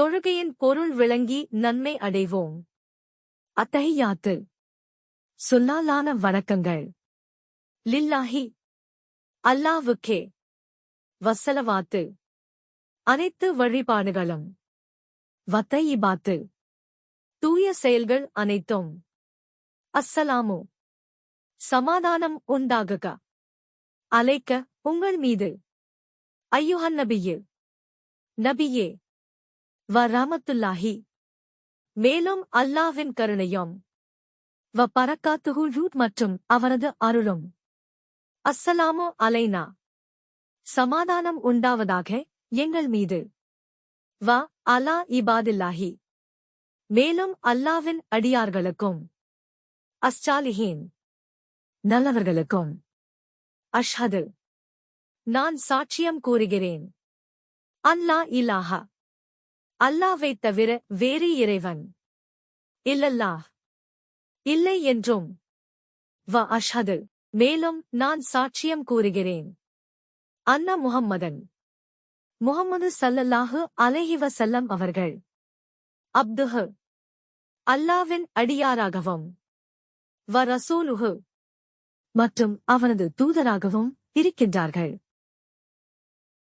தொழுகையின் பொருள் விளங்கி நன்மை அடைவோம். அத்தகையாத்து. சொல்லாலான வணக்கங்கள். லில்லாஹி. அல்லாவுக்கே வசலவாத்து. அனைத்து வழிபாடுகளும். வத்தையிபாத்து. தூய செயல்கள் அனைத்தும். அஸ்ஸலாமு. சமாதானம் உண்டாகுக. அலைக்க உங்கள் மீது. ஐயுஹன் நபியே. நபியே. வ ரமத்துல்லாஹி மேலும் அல்லாவின் கருணையும். வ பரக்காத்துகு ரூட் மற்றும் அவரது அருளும். அஸ்ஸலாமு அலைனா. சமாதானம் உண்டாவதாக எங்கள் மீது. வ அலா இபாதில்லாஹி. மேலும் அல்லாவின் அடியார்களுக்கும். அஸ்டாலிஹீன் நல்லவர்களுக்கும். அஷ்ஹது. நான் சாட்சியம் கூறுகிறேன். அல்லா இலாஹா. அல்லாவைத் தவிர வேறு இறைவன். இல்லல்லாஹ். இல்லை என்றும். வ அஷ்ஹது. மேலும் நான் சாட்சியம் கூறுகிறேன். அன்ன முஹம்மதன். முஹம்மது சல்லல்லாஹு அலஹிவ சல்லம் அவர்கள். அப்துஹு. அல்லாவின் அடியாராகவும். வ ரசூலுஹு. மற்றும் அவனது தூதராகவும் இருக்கின்றார்கள்.